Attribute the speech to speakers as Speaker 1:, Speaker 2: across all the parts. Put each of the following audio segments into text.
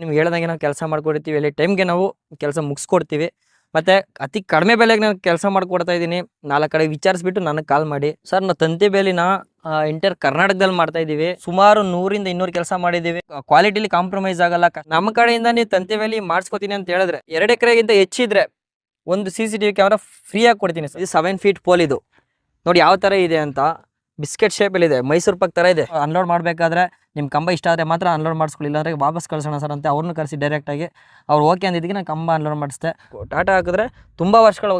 Speaker 1: ನಿಮ್ಗೆ ಹೇಳ್ದಂಗೆ ನಾವು ಕೆಲಸ ಮಾಡ್ಕೊಡ್ತೀವಿ. ಅಲ್ಲಿ ಟೈಮ್ಗೆ ನಾವು ಕೆಲಸ ಮುಗಿಸ್ಕೊಡ್ತೀವಿ. ಮತ್ತೆ ಅತಿ ಕಡಿಮೆ ಬೆಲೆಗೆ ನಾನು ಕೆಲಸ ಮಾಡ್ಕೊಡ್ತಾ ಇದ್ದೀನಿ. ನಾಲ್ಕು ಕಡೆ ವಿಚಾರಿಸ್ಬಿಟ್ಟು ನನಗೆ ಕಾಲ್ ಮಾಡಿ. ಸರ್, ನಾವು ತಂತಿ ಬೇಲಿನ ಇಂಟರ್ ಕರ್ನಾಟಕದಲ್ಲಿ ಮಾಡ್ತಾ ಇದ್ದೀವಿ. ಸುಮಾರು ನೂರಿಂದ ಇನ್ನೂರು ಕೆಲಸ ಮಾಡಿದ್ದೀವಿ. ಕ್ವಾಲಿಟಿಲಿ ಕಾಂಪ್ರಮೈಸ್ ಆಗಲ್ಲ. ನಮ್ಮ ಕಡೆಯಿಂದ ನೀವು ತಂತಿ ಬೇಲಿ ಮಾಡಿಸ್ಕೊತೀನಿ ಅಂತ ಹೇಳಿದ್ರೆ, ಎರಡು ಎಕರೆಗಿಂತ ಹೆಚ್ಚಿದ್ರೆ ಒಂದು C C T V camera ಫ್ರೀಯಾಗಿ ಕೊಡ್ತೀನಿ ಸರ್. ಇದು ಸೆವೆನ್ ಫೀಟ್ ಪೋಲ್ ಇದು. ನೋಡಿ, ಯಾವ ಥರ ಇದೆ ಅಂತ. ಬಿಸ್ಕೆಟ್ ಶೇಪಲ್ಲಿದೆ ಮೈಸೂರು ಪಾಕ್ ಥರ ಇದೆ. ಅನ್ಲೋಡ್ ಮಾಡಬೇಕಾದ್ರೆ ನಿಮ್ಮ ಕಂಬ ಇಷ್ಟ ಆದರೆ ಮಾತ್ರ ಅನ್ಲೋಡ್ ಮಾಡಿಸ್ಕೊಳ್ಳಿ. ಇಲ್ಲಾಂದ್ರೆ ವಾಪಸ್ ಕಳ್ಸೋಣ ಸರ್ ಅಂತ ಅವ್ರನ್ನೂ ಕರೆಸಿ ಡೈರೆಕ್ಟಾಗಿ ಅವ್ರು ಓಕೆ ಅಂದಿದ್ದಕ್ಕೆ ನಾನು ಕಂಬ ಅನ್ಲೋಡ್ ಮಾಡಿಸ್ದೆ. ಟಾಟಾ ಹಾಕಿದ್ರೆ ತುಂಬ ವರ್ಷಗಳ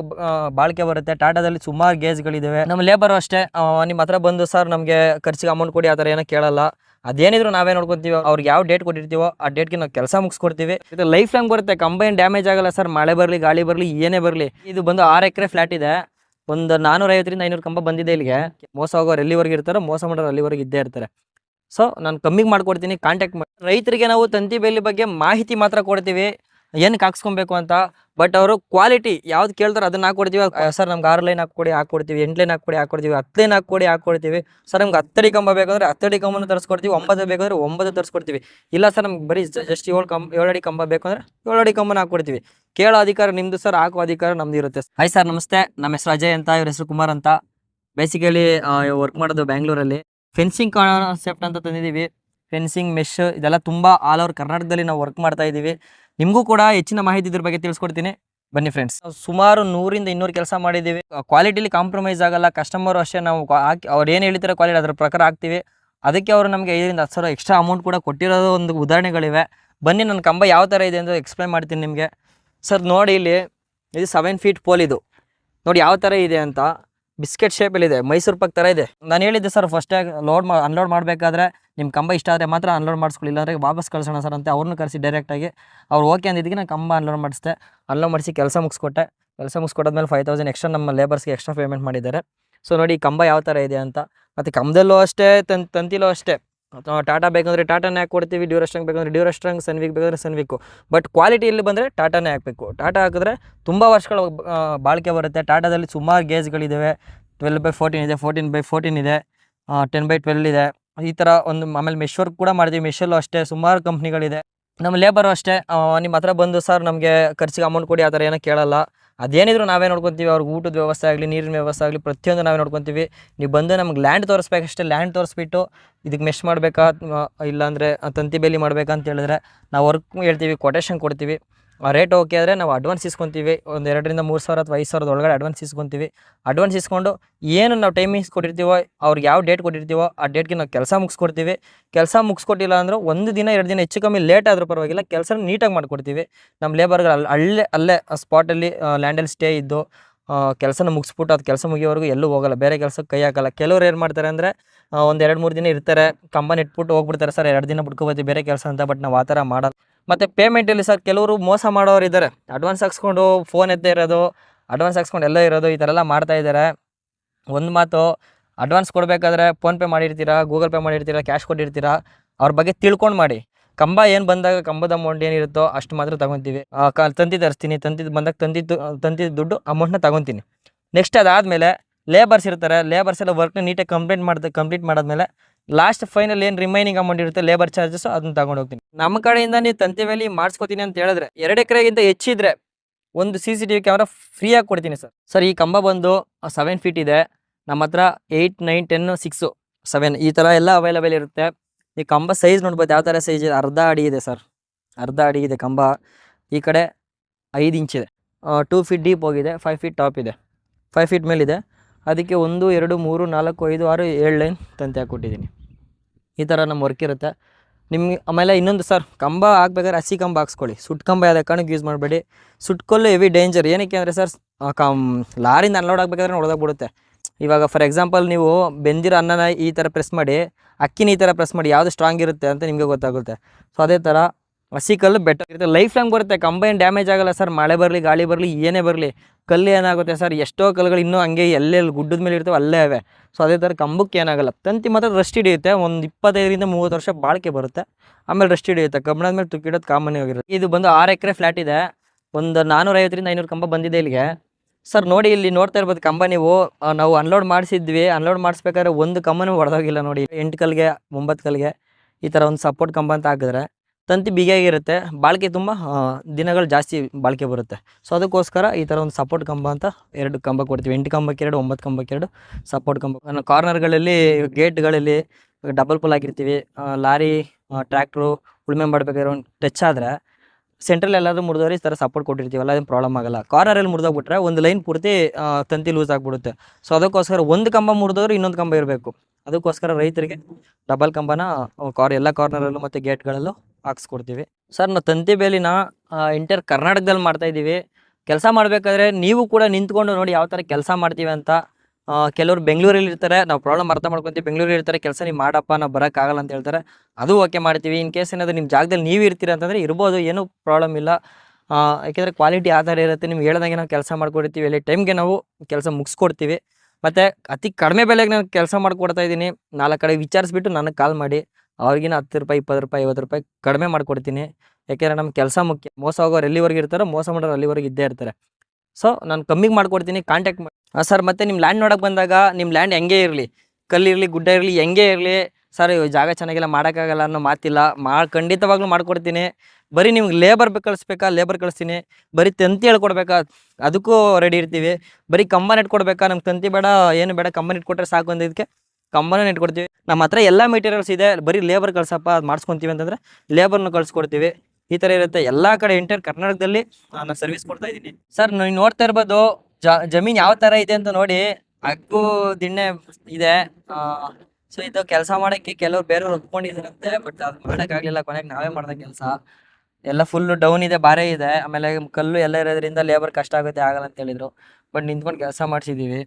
Speaker 1: ಬಾಳಿಕೆ ಬರುತ್ತೆ. ಟಾಟಾದಲ್ಲಿ ಸುಮಾರು ಗೇಜ್ಗಳಿದ್ದಾವೆ ನಮ್ಮ ಲೇಬರು ಅಷ್ಟೇ. ನಿಮ್ಮ ಹತ್ರ ಬಂದು ಸರ್ ನಮಗೆ ಖರ್ಚಿಗೆ ಅಮೌಂಟ್ ಕೊಡಿ ಆ ಥರ ಏನೋ ಕೇಳಲ್ಲ. ಅದೇನಿದ್ರು ನಾವೇ ನೋಡ್ಕೊತೀವಿ ಅವ್ರಿಗೆ ಯಾವ ಡೇಟ್ ಕೊಟ್ಟಿರ್ತೀವೋ ಆ ಡೇಟ್ಗೆ ನಾವು ಕೆಲಸ ಮುಗಿಸ್ಕೊಡ್ತೀವಿ. ಇದು ಲೈಫ್ ಲಾಂಗ್ ಬರುತ್ತೆ. ಕಂಬೈನ್ ಡ್ಯಾಮೇಜ್ ಆಗಲ್ಲ ಸರ್ ಮಳೆ ಬರಲಿ ಗಾಳಿ ಬರಲಿ ಏನೇ ಬರಲಿ. ಇದು ಬಂದು ಆರು ಎಕರೆ ಫ್ಲಾಟ್ ಇದೆ. ಒಂದು ನಾನೂರ ಐವತ್ತರಿಂದ ಐನೂರು ಕಂಬ ಬಂದಿದೆ ಇಲ್ಲಿಗೆ. ಮೋಸ ಹೋಗೋರು ಎಲ್ಲಿವರೆಗೆ ಇರ್ತಾರೋ ಮೋಸ ಮಾಡೋರು ಅಲ್ಲಿವರೆಗೆ ಇದ್ದೇ ಇರ್ತಾರೆ. ಸೊ ನಾನು ಕಮ್ಮಿಗೆ ಮಾಡ್ಕೊಡ್ತೀನಿ ಕಾಂಟ್ಯಾಕ್ಟ್ ಮಾಡಿ ರೈತರಿಗೆ ನಾವು ತಂತಿ ಬೇಲಿ ಬಗ್ಗೆ ಮಾಹಿತಿ ಮಾತ್ರ ಕೊಡ್ತೀವಿ ಏನಕ್ಕೆ ಹಾಕ್ಸ್ಕೊಬೇಕು ಅಂತ ಬಟ್ ಅವರು ಕ್ವಾಲಿಟಿ ಯಾವ್ದು ಕೇಳ್ತಾರೋ ಅದನ್ನ ಹಾಕೊಡ್ತೀವಿ ಸರ್ ನಮ್ಗೆ ಆರು ಲೈನ್ ಹಾಕೊಡಿ ಹಾಕೊಡ್ತೀವಿ ಎಂಟು ಲೈನ್ ಹಾಕೊಡಿ ಹಾಕೊಡ್ತೀವಿ ಹತ್ತು ಲೈನ್ ಹಾಕೊಡಿ ಹಾಕೊಡ್ತೀವಿ ಸರ್ ನಮ್ಗೆ ಹತ್ತಡಿ ಕಂಬ ಬೇಕಂದ್ರೆ ಹತ್ತಡಿ ಕಂಬನ ತರಿಸ್ಕೊಡ್ತೀವಿ, ಒಂಬತ್ತು ಬೇಕಂದ್ರೆ ಒಂಬತ್ತು ತರಿಸ್ಕೊಡ್ತೀವಿ, ಇಲ್ಲ ಸರ್ ನಮ್ಗೆ ಬರೀ ಜಸ್ಟ್ ಏಳು ಕಂಬ ಏಳು ಕಂಬ ಬೇಕು ಅಂದ್ರೆ ಏಳು ಅಡಿ ಕಂಬನ ಹಾಕೊಡ್ತೀವಿ ಕೇಳೋ ಅಧಿಕಾರ ನಿಮ್ದು ಸರ್, ಹಾಕೋ ಅಧಿಕಾರ ನಮ್ದು ಇರುತ್ತೆ. ಹಾಯ್ ಸರ್ ನಮಸ್ತೆ, ನಮ್ಮ ಹೆಸರು ಅಜಯ್ ಅಂತ, ಇವ್ರ ಹೆಸರು ಕುಮಾರ್ ಅಂತ ಬೇಸಿಕಲಿ ವರ್ಕ್ ಮಾಡೋದು ಬ್ಯಾಂಗ್ಳೂರಲ್ಲಿ ಫೆನ್ಸಿಂಗ್ ಕಾನ್ಸೆಪ್ಟ್ ಅಂತ ತಂದಿದ್ದೀವಿ. ಫೆನ್ಸಿಂಗ್ ಮೆಶ್ ಇದೆಲ್ಲ ತುಂಬ ಆಲ್ ಓವರ್ ಕರ್ನಾಟಕದಲ್ಲಿ ನಾವು ವರ್ಕ್ ಮಾಡ್ತಾ ಇದ್ದೀವಿ. ನಿಮಗೂ ಕೂಡ ಹೆಚ್ಚಿನ ಮಾಹಿತಿ ಇದ್ರ ಬಗ್ಗೆ ತಿಳಿಸ್ಕೊಡ್ತೀನಿ. ಬನ್ನಿ ಫ್ರೆಂಡ್ಸ್ ಸುಮಾರು ನೂರಿಂದ ಇನ್ನೂರು ಕೆಲಸ ಮಾಡಿದ್ದೀವಿ. ಕ್ವಾಲಿಟಿಲಿ ಕಾಂಪ್ರಮೈಸ್ ಆಗಲ್ಲ. ಕಸ್ಟಮರು ಅಷ್ಟೇ ನಾವು ಹಾಕಿ, ಅವ್ರು ಏನು ಹೇಳ್ತಾರೆ ಕ್ವಾಲಿಟಿ ಅದ್ರ ಪ್ರಕಾರ ಹಾಕ್ತೀವಿ. ಅದಕ್ಕೆ ಅವರು ನಮಗೆ ಐದರಿಂದ ಹತ್ತು ಸಾವಿರ ಎಕ್ಸ್ಟ್ರಾ ಅಮೌಂಟ್ ಕೂಡ ಕೊಟ್ಟಿರೋದು ಒಂದು ಉದಾಹರಣೆಗಳಿವೆ. ಬನ್ನಿ ನನ್ನ ಕಂಬ ಯಾವ ಥರ ಇದೆ ಅಂತ ಎಕ್ಸ್ಪ್ಲೈನ್ ಮಾಡ್ತೀನಿ ನಿಮಗೆ. ಸರ್ ನೋಡಿ ಇಲ್ಲಿ, ಇದು ಸೆವೆನ್ ಫೀಟ್ ಪೋಲ್ ಇದು. ನೋಡಿ ಯಾವ ಥರ ಇದೆ ಅಂತ. ಬಿಸ್ಕೆಟ್ ಶೇಪಲ್ಲಿ ಇದೆ. ಮೈಸೂರು ಪಾಕ್ ಥರ ಇದೆ. ನಾನು ಹೇಳಿದ್ದೆ ಸರ್ ಫಸ್ಟಾಗಿ ಲೋಡ್ ಮಾ ಅನ್ಲೋಡ್ ಮಾಡಬೇಕಾದ್ರೆ ನಿಮ್ಮ ಕಂಬ ಇಷ್ಟ ಆದರೆ ಮಾತ್ರ ಅನ್ಲೋಡ್ ಮಾಡಿಸ್ಕೊಳ್ಳಿ, ಇಲ್ಲಾಂದ್ರೆ ವಾಪಸ್ ಕಳ್ಸೋಣ ಸರ್ ಅಂತ ಅವ್ರನ್ನೂ ಕರೆಸಿ ಡೈರೆಕ್ಟಾಗಿ ಅವ್ರು ಓಕೆ ಅಂದಿದ್ದಕ್ಕೆ ನಾನು ಕಂಬ ಅನ್ಲೋಡ್ ಮಾಡಿಸಿದೆ. ಅನ್ಲೋಡ್ ಮಾಡಿಸಿ ಕೆಲಸ ಮುಗಿಸ್ಕೊಟ್ಟೆ. ಕೆಲಸ ಮುಗಿಸ್ಕೊಟ್ಟಾದ್ಮೇಲೆ ಫೈವ್ ತೌಸಂಡ್ ಎಕ್ಸ್ಟ್ರಾ ನಮ್ಮ ಲೇಬರ್ಸ್ಗೆ ಎಕ್ಸ್ಟ್ರಾ ಪೇಮೆಂಟ್ ಮಾಡಿದ್ದಾರೆ. ಸೊ ನೋಡಿ ಕಂಬ ಯಾವ ಥರ ಇದೆ ಅಂತ. ಮತ್ತು ಕಂಬದಲ್ಲೂ ಅಷ್ಟೇ ತಂತಿಲೂ ಅಷ್ಟೇ. ಟಾಟಾ ಬೇಕಂದರೆ ಟಾಟಾನೇ ಹಾಕಿ ಕೊಡ್ತೀವಿ ಡ್ಯೂರಸ್ಟ್ರಂಗ್ ಬೇಕಂದರೆ ಡ್ಯೂರಸ್ಟ್ರಂಗ್ ಸನ್ವಿಕ್ ಬೇಕಂದರೆ ಸನ್ವಿಕ್ಕು. ಬಟ್ ಕ್ವಾಲಿಟಿ ಇಲ್ಲಿ ಬಂದರೆ ಟಾಟಾನೇ ಹಾಕಬೇಕು. ಟಾಟಾ ಹಾಕಿದ್ರೆ ತುಂಬ ವರ್ಷಗಳ ಬಾಳಿಕೆ ಬರುತ್ತೆ. ಟಾಟಾದಲ್ಲಿ ಸುಮಾರು ಗೇಜ್ಗಳಿದ್ದಾವೆ ಟ್ವೆಲ್ ಬೈ ಫೋರ್ಟೀನ್ ಇದೆ ಫೋರ್ಟೀನ್ ಬೈ ಫೋರ್ಟೀನ್ ಇದೆ ಟೆನ್ ಬೈ ಟ್ವೆಲ್ ಇದೆ. ಈ ಥರ ಒಂದು, ಆಮೇಲೆ ಮೆಶ್ ವರ್ಕ್ ಕೂಡ ಮಾಡಿದ್ವಿ ಮೆಶಲ್ಲೂ ಅಷ್ಟೇ ಸುಮಾರು ಕಂಪ್ನಿಗಳಿದೆ ನಮ್ಮ ಲೇಬರು ಅಷ್ಟೇ. ನಿಮ್ಮ ಹತ್ರ ಬಂದು ಸರ್ ನಮಗೆ ಖರ್ಚಿಗೆ ಅಮೌಂಟ್ ಕೊಡಿ, ಆ ಥರ ಏನೋ ಕೇಳಲ್ಲ. ಅದೇನಿದ್ರು ನಾವೇ ನೋಡ್ಕೊತೀವಿ, ಅವ್ರಿಗೆ ಊಟದ ವ್ಯವಸ್ಥೆ ಆಗಲಿ, ನೀರಿನ ವ್ಯವಸ್ಥೆ ಆಗಲಿ, ಪ್ರತಿಯೊಂದು ನಾವೇ ನೋಡ್ಕೊತೀವಿ. ನೀವು ಬಂದು ನಮ್ಗೆ ಲ್ಯಾಂಡ್ ತೋರಿಸ್ಬೇಕಷ್ಟೇ ಲ್ಯಾಂಡ್ ತೋರಿಸ್ಬಿಟ್ಟು ಇದಕ್ಕೆ ಮೆಶ್ ಮಾಡಬೇಕಾ ಇಲ್ಲಾಂದರೆ ತಂತಿ ಬೇಲಿ ಮಾಡಬೇಕಾ ಹೇಳಿದ್ರೆ ನಾವು ವರ್ಕ್ ಹೇಳ್ತೀವಿ ಕೊಟೇಶನ್ ಕೊಡ್ತೀವಿ. ರೇಟ್ ಓಕೆ ಆದರೆ ನಾವು ಅಡ್ವಾನ್ಸ್ ಇಸ್ಕೊತೀವಿ. ಒಂದು ಎರಡರಿಂದ ಮೂರು ಸಾವಿರ ಅಥವಾ ಐದು ಸಾವಿರದ ಒಳಗಡೆ ಅಡ್ವಾನ್ಸ್ ಇಸ್ಕೊತೀವಿ. ಅಡ್ವಾನ್ಸ್ ಇಸ್ಕೊಂಡು ಏನು ನಾವು ಟೈಮಿಂಗ್ಸ್ ಕೊಟ್ಟಿರ್ತೀವೋ, ಅವ್ರಿಗೆ ಯಾವ ಡೇಟ್ ಕೊಟ್ಟಿರ್ತೀವೋ, ಆ ಡೇಟ್ಗೆ ನಾವು ಕೆಲಸ ಮುಗಿಸ್ಕೊಡ್ತೀವಿ. ಕೆಲಸ ಮುಗಿಸ್ಕೊಟ್ಟಿಲ್ಲ ಅಂದ್ರೆ ಒಂದು ದಿನ, ಎರಡು ದಿನ ಹೆಚ್ಚು ಕಮ್ಮಿ ಲೇಟ್ ಆದರೂ ಪರವಾಗಿಲ್ಲ ಕೆಲಸ ನೀಟಾಗಿ ಮಾಡಿಕೊಡ್ತೀವಿ. ನಮ್ಮ ಲೇಬರ್ಗಳು ಅಲ್ಲಿ, ಅಲ್ಲೇ ಅಲ್ಲೇ ಸ್ಪಾಟಲ್ಲಿ ಲ್ಯಾಂಡಲ್ಲಿ ಸ್ಟೇ ಇದ್ದು ಕೆಲಸನ ಮುಗಿಸ್ಬಿಟ್ಟು ಅದು ಕೆಲಸ ಮುಗಿಯೋವರೆಗೂ ಎಲ್ಲೂ ಹೋಗಲ್ಲ. ಬೇರೆ ಕೆಲಸಕ್ಕೆ ಕೈ ಹಾಕಲ್ಲ. ಕೆಲವ್ರು ಏನು ಮಾಡ್ತಾರೆ ಅಂದರೆ ಒಂದು ಎರಡು ಮೂರು ದಿನ ಇರ್ತಾರೆ. ಕಂಬನ್ ಇಟ್ಬಿಟ್ಟು ಹೋಗ್ಬಿಡ್ತಾರೆ. ಸರ್, ಎರಡು ದಿನ ಬಿಟ್ಕೋಬೋದು ಬೇರೆ ಕೆಲಸ ಅಂತ, ಬಟ್ ನಾವು ಆ ಥರ ಮಾಡಲ್ಲ. ಮತ್ತು ಪೇಮೆಂಟಲ್ಲಿ ಸರ್ ಕೆಲವರು ಮೋಸ ಮಾಡೋರು ಇದ್ದಾರೆ. ಅಡ್ವಾನ್ಸ್ ಹಾಕ್ಸ್ಕೊಂಡು ಫೋನ್ ಎತ್ತೇ ಇರೋದು ಅಡ್ವಾನ್ಸ್ ಹಾಕ್ಸ್ಕೊಂಡು ಎಲ್ಲ ಇರೋದು ಈ ಥರ ಎಲ್ಲ ಮಾಡ್ತಾ ಇದ್ದಾರೆ. ಒಂದು ಮಾತು ಅಡ್ವಾನ್ಸ್ ಕೊಡಬೇಕಾದ್ರೆ ಫೋನ್ಪೇ ಮಾಡಿರ್ತೀರಾ ಗೂಗಲ್ ಪೇ ಮಾಡಿರ್ತೀರಾ ಕ್ಯಾಶ್ ಕೊಟ್ಟಿರ್ತೀರಾ, ಅವ್ರ ಬಗ್ಗೆ ತಿಳ್ಕೊಂಡು ಮಾಡಿ. ಕಂಬ ಏನು ಬಂದಾಗ ಕಂಬದ ಅಮೌಂಟ್ ಏನಿರುತ್ತೋ ಅಷ್ಟು ಮಾತ್ರ ತಗೊತೀವಿ. ತಂತಿ ತರಿಸ್ತೀನಿ ತಂದಿದ್ದು ಬಂದಾಗ ತಂದಿದ್ದು ತಂತಿ ದುಡ್ಡು ಅಮೌಂಟ್ನ ತಗೊತೀನಿ. ನೆಕ್ಸ್ಟ್ ಅದಾದಮೇಲೆ ಲೇಬರ್ಸ್ ಇರ್ತಾರೆ ಲೇಬರ್ಸ್ ಎಲ್ಲ ವರ್ಕ್ನ ನೀಟಾಗಿ ಕಂಪ್ಲೀಟ್ ಮಾಡ್ದೆ ಕಂಪ್ಲೀಟ್ ಮಾಡಾದ್ಮೇಲೆ ಲಾಸ್ಟ್ ಫೈನಲ್ ಏನು ರಿಮೈನಿಂಗ್ ಅಮೌಂಟ್ ಇರುತ್ತೆ ಲೇಬರ್ ಚಾರ್ಜಸ್ ಅದನ್ನ ತಗೊಂಡು ಹೋಗ್ತೀನಿ. ನಮ್ಮ ಕಡೆಯಿಂದ ನೀವು ತಂತಿ ವ್ಯಾಲಿ ಮಾಡಿಸ್ಕೋತೀನಿ ಅಂತ ಹೇಳಿದ್ರೆ, ಎರಡು ಎಕರೆಗಿಂತ ಹೆಚ್ಚಿದ್ರೆ ಒಂದು C C T V camera ಫ್ರೀಯಾಗಿ ಕೊಡ್ತೀನಿ ಸರ್. ಸರ್, ಈ ಕಂಬ ಬಂದು ಸೆವೆನ್ ಫೀಟ್ ಇದೆ. ನಮ್ಮ ಹತ್ರ eight nine ten six seven ಈ ಥರ ಎಲ್ಲ ಅವೈಲೇಬಲ್ ಇರುತ್ತೆ. ಈ ಕಂಬ ಸೈಜ್ ನೋಡ್ಬೋದು, ಯಾವ ಥರ ಸೈಜ್ ಇದೆ? ಅರ್ಧ ಅಡಿ ಇದೆ ಸರ್. ಅರ್ಧ ಅಡಿ ಇದೆ ಕಂಬ. ಈ ಕಡೆ ಐದು ಇಂಚಿದೆ ಟೂ ಫೀಟ್ ಡೀಪ್ ಹೋಗಿದೆ ಫೈವ್ ಫೀಟ್ ಟಾಪ್ ಇದೆ. ಫೈವ್ ಫೀಟ್ ಮೇಲಿದೆ. ಅದಕ್ಕೆ ಒಂದು, ಎರಡು, ಮೂರು, ನಾಲ್ಕು, ಐದು, ಆರು, ಏಳು ಲೈನ್ ತಂತಿ ಹಾಕ್ಕೊಟ್ಟಿದ್ದೀನಿ. ಈ ಥರ ನಮ್ಮ ವರ್ಕ್ ಇರುತ್ತೆ. ನಿಮ್ಗೆ ಆಮೇಲೆ ಇನ್ನೊಂದು ಸರ್ ಕಂಬ ಹಾಕ್ಬೇಕಾದ್ರೆ ಹಸಿ ಕಂಬ ಹಾಕ್ಸ್ಕೊಳ್ಳಿ. ಸುಟ್ಟು ಕಂಬ ಯಾವುದೇ ಕಾರಣಕ್ಕೆ ಯೂಸ್ ಮಾಡಬೇಡಿ. ಸುಟ್ಕೊಲ್ಲು ಹೆವಿ ಡೇಂಜರ್ ಏನಕ್ಕೆ ಅಂದರೆ ಸರ್ ಕಮ್ ಲಾರಿಂದ ಅನ್ಲೋಡ್ ಆಗಬೇಕಾದ್ರೆ ಹೊಡೆದಾಗ್ಬಿಡುತ್ತೆ ಇವಾಗ ಫಾರ್ ಎಕ್ಸಾಂಪಲ್ ನೀವು ಬೆಂದಿರೋ ಅನ್ನನ ಈ ಥರ ಪ್ರೆಸ್ ಮಾಡಿ, ಅಕ್ಕಿನ ಈ ಥರ ಪ್ರೆಸ್ ಮಾಡಿ ಯಾವುದು ಸ್ಟ್ರಾಂಗ್ ಇರುತ್ತೆ ಅಂತ ನಿಮಗೆ ಗೊತ್ತಾಗುತ್ತೆ. ಸೊ ಅದೇ ಥರ ಹಸಿ ಕಲ್ಲು ಇರುತ್ತೆ. ಲೈಫ್ ಲಾಂಗ್ ಬರುತ್ತೆ. ಕಂಬೈನ್ ಡ್ಯಾಮೇಜ್ ಆಗಲ್ಲ ಸರ್ ಮಳೆ ಬರಲಿ, ಗಾಳಿ ಬರಲಿ, ಏನೇ ಬರಲಿ. ಕಲ್ಲು ಏನಾಗುತ್ತೆ ಸರ್ ಎಷ್ಟೋ ಕಲ್ಲುಗಳು ಇನ್ನೂ ಹಂಗೆ ಎಲ್ಲೆಲ್ಲಿ ಗುಡ್ಡದ ಮೇಲೆ ಇರ್ತವೆ, ಅಲ್ಲೇ ಅವೆ ಸೊ ಅದೇ ಥರ ಕಂಬಕ್ಕೆ ಏನಾಗಲ್ಲ. ತಂತಿ ಮಾತ್ರ ರಸ್ಟ್ ಹಿಡಿಯುತ್ತೆ. ಒಂದು ಇಪ್ಪತ್ತೈದರಿಂದ ಮೂವತ್ತು ವರ್ಷ ಬಾಳಿಕೆ ಬರುತ್ತೆ. ಆಮೇಲೆ ರಸ್ಟ್ ಹಿಡಿಯುತ್ತೆ. ಕಬ್ಬಣದ ಮೇಲೆ ತುಕ್ಕಿಡೋದು ಕಾಮನ್ ಆಗಿರುತ್ತೆ ಇದು ಬಂದು ಆರು ಎಕರೆ ಫ್ಲಾಟ್ ಇದೆ. ಒಂದು ನಾನೂರೈವತ್ತರಿಂದ ಐನೂರು ಕಂಬ ಬಂದಿದೆ ಇಲ್ಲಿಗೆ. ಸರ್ ನೋಡಿ ಇಲ್ಲಿ ನೋಡ್ತಾ ಇರ್ಬೋದು ಕಂಬ ನೀವು. ನಾವು ಅನ್ಲೋಡ್ ಮಾಡಿಸಿದ್ವಿ. ಅನ್ಲೋಡ್ ಮಾಡಿಸ್ಬೇಕಾದ್ರೆ ಒಂದು ಕಂಬನೂ ಹೊಡೆದೋಗಿಲ್ಲ ನೋಡಿ. ಎಂಟು ಕಲ್ಗೆ ಒಂಬತ್ತು ಕಲ್ಗೆ ಈ ಥರ ಒಂದು ಸಪೋರ್ಟ್ ಕಂಬ ಅಂತ ಹಾಕಿದ್ರೆ. ತಂತಿ ಬಿಗಿಯಾಗಿರುತ್ತೆ. ಬಾಳಿಕೆ ತುಂಬ ದಿನಗಳು ಜಾಸ್ತಿ ಬಾಳಿಕೆ ಬರುತ್ತೆ. ಸೊ ಅದಕ್ಕೋಸ್ಕರ ಈ ಥರ ಒಂದು ಸಪೋರ್ಟ್ ಕಂಬ ಅಂತ ಎರಡು ಕಂಬ ಕೊಡ್ತೀವಿ. ಎಂಟು ಕಂಬಕ್ಕೆ ಎರಡು, ಒಂಬತ್ತು ಕಂಬಕ್ಕೆ ಎರಡು ಸಪೋರ್ಟ್ ಕಂಬ. ಕಾರ್ನರ್ಗಳಲ್ಲಿ ಗೇಟ್ಗಳಲ್ಲಿ ಡಬಲ್ ಪುಲ್ ಹಾಕಿರ್ತೀವಿ. ಲಾರಿ ಟ್ರ್ಯಾಕ್ಟ್ರು ಉಳುಮೆ ಮಾಡಬೇಕಾದ್ರೆ ಒಂದು ಟಚ್ ಆದರೆ ಸೆಂಟ್ರಲ್ ಎಲ್ಲಾದರೂ ಮುರಿದವ್ರೆ ಈ ಥರ ಸಪೋರ್ಟ್ ಕೊಟ್ಟಿರ್ತೀವಲ್ಲ ಅದೇನು ಪ್ರಾಬ್ಲಮ್ ಆಗಲ್ಲ. ಕಾರ್ನರಲ್ಲಿ ಮುರಿದೋಗ್ಬಿಟ್ರೆ ಒಂದು ಲೈನ್ ಪೂರ್ತಿ ತಂತಿ ಲೂಸ್ ಆಗಿಬಿಡುತ್ತೆ. ಸೊ ಅದಕ್ಕೋಸ್ಕರ ಒಂದು ಕಂಬ ಮುರಿದವ್ರು ಇನ್ನೊಂದು ಕಂಬ ಇರಬೇಕು. ಅದಕ್ಕೋಸ್ಕರ ರೈತರಿಗೆ ಡಬಲ್ ಕಂಬನ ಕಾರ್ ಎಲ್ಲ ಕಾರ್ನರಲ್ಲೂ ಮತ್ತು ಗೇಟ್ಗಳಲ್ಲೂ ಹಾಕ್ಸ್ಕೊಡ್ತೀವಿ. ಸರ್, ನಾವು ತಂತಿ ಬೇಲಿನ ಇಂಟರ್ ಕರ್ನಾಟಕದಲ್ಲಿ ಮಾಡ್ತಾ ಇದ್ದೀವಿ. ಕೆಲಸ ಮಾಡಬೇಕಾದ್ರೆ ನೀವು ಕೂಡ ನಿಂತ್ಕೊಂಡು ನೋಡಿ ಯಾವ ಥರ ಕೆಲಸ ಮಾಡ್ತೀವಿ ಅಂತ ಕೆಲವರು ಬೆಂಗಳೂರಲ್ಲಿ ಇರ್ತಾರೆ. ನಾವು ಪ್ರಾಬ್ಲಮ್ ಅರ್ಥ ಮಾಡ್ಕೊತೀವಿ. ಬೆಂಗಳೂರಲ್ಲಿ ಇರ್ತಾರೆ. ಕೆಲಸ ನೀವು ಮಾಡಪ್ಪ, ನಾವು ಬರೋಕ್ಕಾಗಲ್ಲ ಅಂತ ಹೇಳ್ತಾರೆ. ಅದು ಓಕೆ ಮಾಡ್ತೀವಿ. ಇನ್ ಕೇಸ್ ಏನಾದರೂ ನಿಮ್ಮ ಜಾಗದಲ್ಲಿ ನೀವು ಇರ್ತೀರ ಅಂತಂದರೆ ಇರ್ಬೋದು. ಏನೂ ಪ್ರಾಬ್ಲಮ್ ಇಲ್ಲ. ಯಾಕೆಂದರೆ ಕ್ವಾಲಿಟಿ ಆಧಾರ ಇರುತ್ತೆ. ನಿಮ್ಗೆ ಹೇಳ್ದಂಗೆ ನಾವು ಕೆಲಸ ಮಾಡ್ಕೊಡ್ತೀವಿ. ಅಲ್ಲಿ ಟೈಮ್ಗೆ ನಾವು ಕೆಲಸ ಮುಗಿಸ್ಕೊಡ್ತೀವಿ. ಮತ್ತು ಅತಿ ಕಡಿಮೆ ಬೆಲೆಗೆ ನಾನು ಕೆಲಸ ಮಾಡಿಕೊಡ್ತಾ ಇದ್ದೀನಿ. ನಾಲ್ಕು ಕಡೆ ವಿಚಾರಿಸ್ಬಿಟ್ಟು ನನಗೆ ಕಾಲ್ ಮಾಡಿ. ಅವ್ರಿಗಿನ ಹತ್ತು ರೂಪಾಯಿ, ಇಪ್ಪತ್ತು ರೂಪಾಯಿ, ಐವತ್ತು ರೂಪಾಯಿ ಕಡಿಮೆ ಮಾಡಿಕೊಡ್ತೀನಿ. ಯಾಕೆಂದರೆ ನಮ್ಮ ಕೆಲಸ ಮುಖ್ಯ. ಮೋಸ ಹೋಗೋರು ಎಲ್ಲಿವರೆಗೆ ಇರ್ತಾರೋ, ಮೋಸ ಮಾಡೋರು ಅಲ್ಲಿವರೆಗೆ ಇದ್ದೇ ಇರ್ತಾರೆ. ಸೊ ನಾನು ಕಮ್ಮಿಗೆ ಮಾಡ್ಕೊಡ್ತೀನಿ ಕಾಂಟ್ಯಾಕ್ಟ್ ಮಾಡಿ ಸರ್ ಮತ್ತು ನಿಮ್ಮ ಲ್ಯಾಂಡ್ ನೋಡೋಕೆ ಬಂದಾಗ ನಿಮ್ಮ ಲ್ಯಾಂಡ್ ಹೆಂಗೆ ಇರಲಿ? ಕಲ್ಲಿರಲಿ ಗುಡ್ಡ ಇರಲಿ, ಹೆಂಗೇ ಇರಲಿ? ಸರ್ ಜಾಗ ಚೆನ್ನಾಗಿಲ್ಲ, ಮಾಡೋಕ್ಕಾಗಲ್ಲ ಅನ್ನೋ ಮಾತಿಲ್ಲ. ಮಾ ಖಂಡಿತವಾಗ್ಲೂ ಮಾಡ್ಕೊಡ್ತೀನಿ. ಬರೀ ನಿಮ್ಗೆ ಲೇಬರ್ ಕಳಿಸ್ಬೇಕಾ? ಲೇಬರ್ ಕಳಿಸ್ತೀನಿ. ಬರೀ ತಂತಿ ಹೇಳ್ಕೊಡ್ಬೇಕಾ? ಅದಕ್ಕೂ ರೆಡಿ ಇರ್ತೀವಿ. ಬರೀ ಕಂಬನ್ ಇಟ್ಕೊಡ್ಬೇಕಾ ನಮ್ಗೆ ತಂತಿ ಬೇಡ, ಏನು ಬೇಡ ಕಂಬನ್ ಇಟ್ಕೊಟ್ರೆ ಸಾಕು ಅಂದಿದ್ದಕ್ಕೆ ಕಂಬನ ಇಟ್ಕೊಡ್ತೀವಿ ನಮ್ಮ ಹತ್ರ ಎಲ್ಲ ಮೆಟೀರಿಯಲ್ಸ್ ಇದೆ. ಬರೀ ಲೇಬರ್ ಕಳ್ಸಪ್ಪ ಅದು ಮಾಡಿಸ್ಕೊತೀವಿ ಅಂತಂದ್ರೆ ಲೇಬರ್ನ ಕಳ್ಸಿಕೊಡ್ತೀವಿ. ಈ ಥರ ಇರುತ್ತೆ. ಎಲ್ಲ ಕಡೆ ಇಂಟರ್ ಕರ್ನಾಟಕದಲ್ಲಿ ನಾನು ಸರ್ವಿಸ್ ಕೊಡ್ತಾ ಇದ್ದೀನಿ. ಸರ್ ನೀವು ನೋಡ್ತಾ ಇರ್ಬೋದು ಜಮೀನ್ ಜಮೀನು ಯಾವ ಥರ ಇದೆ ಅಂತ ನೋಡಿ. ಅಗ್ಗು ದಿಣ್ಣೆ ಇದೆ. ಸೊ ಇದು ಕೆಲಸ ಮಾಡೋಕ್ಕೆ ಕೆಲವ್ರು ಬೇರೆಯವ್ರು ಒಪ್ಕೊಂಡಿದ್ದಾರಂತೆ ಬಟ್ ಅದು ಮಾಡೋಕ್ಕಾಗಲಿಲ್ಲ. ಕೊನೆಗೆ ನಾವೇ ಮಾಡ್ದ ಕೆಲಸ. ಎಲ್ಲ ಫುಲ್ಲು ಡೌನ್ ಇದೆ ಬಾರೇ ಇದೆ. ಆಮೇಲೆ ಕಲ್ಲು ಎಲ್ಲ ಇರೋದ್ರಿಂದ ಲೇಬರ್ ಕಷ್ಟ ಆಗುತ್ತೆ ಆಗಲ್ಲ ಅಂತ ಹೇಳಿದ್ರು. ಬಟ್ ನಿಂತ್ಕೊಂಡು ಕೆಲಸ ಮಾಡಿಸಿದ್ದೀವಿ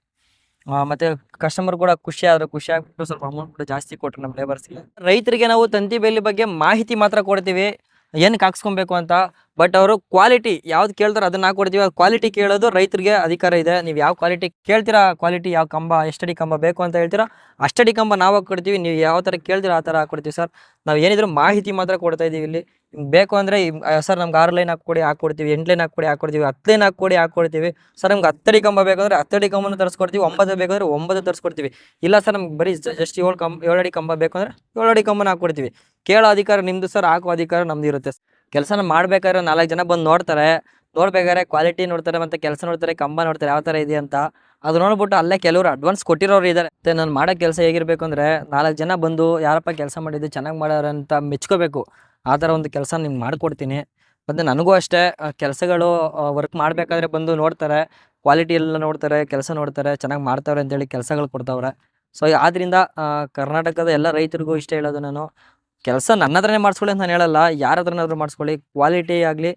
Speaker 1: ಮತ್ತು ಕಸ್ಟಮರ್ ಕೂಡ ಖುಷಿ ಆದ್ರೆ ಖುಷಿ ಆಗ್ಬಿಟ್ಟು ಸ್ವಲ್ಪ ಅಮೌಂಟ್ ಕೂಡ ಜಾಸ್ತಿ ಕೊಟ್ರು ನಮ್ಮ ಲೇಬರ್ಸ್ಗೆ ರೈತರಿಗೆ ನಾವು ತಂತಿ ಬೇಲಿ ಬಗ್ಗೆ ಮಾಹಿತಿ ಮಾತ್ರ ಕೊಡ್ತೀವಿ. ಏನಕ್ಕೆ ಹಾಕ್ಸ್ಕೊಬೇಕು ಅಂತ? ಬಟ್ ಅವರು ಕ್ವಾಲಿಟಿ ಯಾವ್ದು ಕೇಳ್ತಾರೆ ಅದನ್ನ ಕೊಡ್ತೀವಿ. ಆ ಕ್ವಾಲಿಟಿ ಕೇಳೋದು ರೈತರಿಗೆ ಅಧಿಕಾರ ಇದೆ. ನೀವು ಯಾವ ಕ್ವಾಲಿಟಿ ಕೇಳ್ತೀರಾ? ಕ್ವಾಲಿಟಿ ಯಾವ ಕಂಬ? ಎಷ್ಟಡಿ ಕಂಬ ಬೇಕು ಅಂತ ಹೇಳ್ತೀರಾ? ಅಷ್ಟಡಿ ಕಂಬ ನಾವು ಹಾಕ್ಕೊಡ್ತೀವಿ ನೀವು ಯಾವ ಥರ ಕೇಳ್ತೀರಾ ಆ ಥರ ಹಾಕ್ಕೊಡ್ತೀವಿ ಸರ್. ನಾವು ಏನಿದ್ರು ಮಾಹಿತಿ ಮಾತ್ರ ಕೊಡ್ತಾ ಇದೀವಿ ಇಲ್ಲಿ. ನಿಮ್ಗೆ ಬೇಕು ಅಂದರೆ ಸರ್ ನಮ್ಗೆ ಆರು ಲೈನ್ ಹಾಕ್ಕೊಡಿ ಹಾಕ್ಕೊಡ್ತೀವಿ ಎಂಟು ಲೈನ್ ಹಾಕ್ಕೊಡಿ ಹಾಕ್ಕೊಡ್ತೀವಿ ಹತ್ತು ಲೈನ್ ಹಾಕ್ಕೊಡಿ ಹಾಕ್ಕೊಡ್ತೀವಿ ಸರ್ ನಮ್ಗೆ ಹತ್ತಡಿ ಕಂಬ ಬೇಕಂದ್ರೆ ಹತ್ತಡಿ ಕಂಬನ ತರಿಸ್ಕೊಡ್ತೀವಿ, ಒಂಬತ್ತು ಬೇಕಾದ್ರೆ ಒಂಬತ್ತು ತರಿಸ್ಕೊಡ್ತೀವಿ. ಇಲ್ಲ ಸರ್ ನಮ್ಗೆ ಬರೀ ಜಸ್ಟ್ ಏಳು ಕಂಬ ಏಳು ಅಡಿ ಕಂಬ ಬೇಕಂದ್ರೆ ಏಳು ಅಡಿ ಕಂಬನ ಹಾಕ್ಕೊಡ್ತೀವಿ ಕೇಳೋ ಅಧಿಕಾರ ನಿಮ್ಮದು ಸರ್ ಹಾಕೋ ಅಧಿಕಾರ ನಮ್ದು ಇರುತ್ತೆ ಕೆಲಸನ ಮಾಡ್ಬೇಕಾದ್ರೆ ನಾಲ್ಕು ಜನ ಬಂದು ನೋಡ್ತಾರೆ. ನೋಡ್ಬೇಕಾದ್ರೆ ಕ್ವಾಲಿಟಿ ನೋಡ್ತಾರೆ ಮತ್ತು ಕೆಲಸ ನೋಡ್ತಾರೆ, ಕಂಬ ನೋಡ್ತಾರೆ, ಯಾವ ಥರ ಇದೆ ಅಂತ. ಅದು ನೋಡ್ಬಿಟ್ಟು ಅಲ್ಲೇ ಕೆಲವರು ಅಡ್ವಾನ್ಸ್ ಕೊಟ್ಟಿರೋರು ಇದ್ದಾರೆ ಮತ್ತು ನಾನು ಮಾಡೋ ಕೆಲಸ ಹೇಗಿರಬೇಕು ಅಂದರೆ ನಾಲ್ಕು ಜನ ಬಂದು, ಯಾರಪ್ಪ ಕೆಲಸ ಮಾಡಿದ್ದು, ಚೆನ್ನಾಗಿ ಮಾಡ್ಯಾರಂತ ಮೆಚ್ಕೋಬೇಕು. ಆ ಥರ ಒಂದು ಕೆಲಸ ನಿಮ್ಗೆ ಮಾಡಿಕೊಡ್ತೀನಿ. ಮತ್ತು ನನಗೂ ಅಷ್ಟೇ ಕೆಲಸಗಳು ವರ್ಕ್ ಮಾಡಬೇಕಾದ್ರೆ ಬಂದು ನೋಡ್ತಾರೆ. ಕ್ವಾಲಿಟಿ ಎಲ್ಲ ನೋಡ್ತಾರೆ, ಕೆಲಸ ನೋಡ್ತಾರೆ, ಚೆನ್ನಾಗಿ ಮಾಡ್ತಾವ್ರೆ ಅಂತೇಳಿ ಕೆಲಸಗಳು ಕೊಡ್ತಾವ್ರೆ. ಸೊ ಆದ್ದರಿಂದ ಕರ್ನಾಟಕದ ಎಲ್ಲ ರೈತರಿಗೂ ಇಷ್ಟ ಹೇಳೋದು ನಾನು. ಕೆಲಸ ನನ್ನ ಹತ್ರನೇ ಮಾಡಿಸ್ಕೊಳ್ಳಿ ಅಂತ ನಾನು ಹೇಳಲ್ಲ ಯಾರ ಹತ್ರನಾದ್ರೂ ಮಾಡಿಸ್ಕೊಳ್ಳಿ. ಕ್ವಾಲಿಟಿ ಆಗಲಿ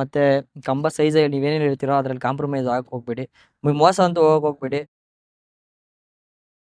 Speaker 1: ಮತ್ತು ಕಂಬ ಸೈಜ್ ನೀವೇನೇನು ಹೇಳ್ತೀರೋ ಅದರಲ್ಲಿ ಕಾಂಪ್ರಮೈಸ್ ಆಗಕ್ಕೆ ಹೋಗ್ಬೇಡಿ. ಮೋಸ ಅಂತೂ ಹೋಗಿ, ಹೋಗ್ಬೇಡಿ.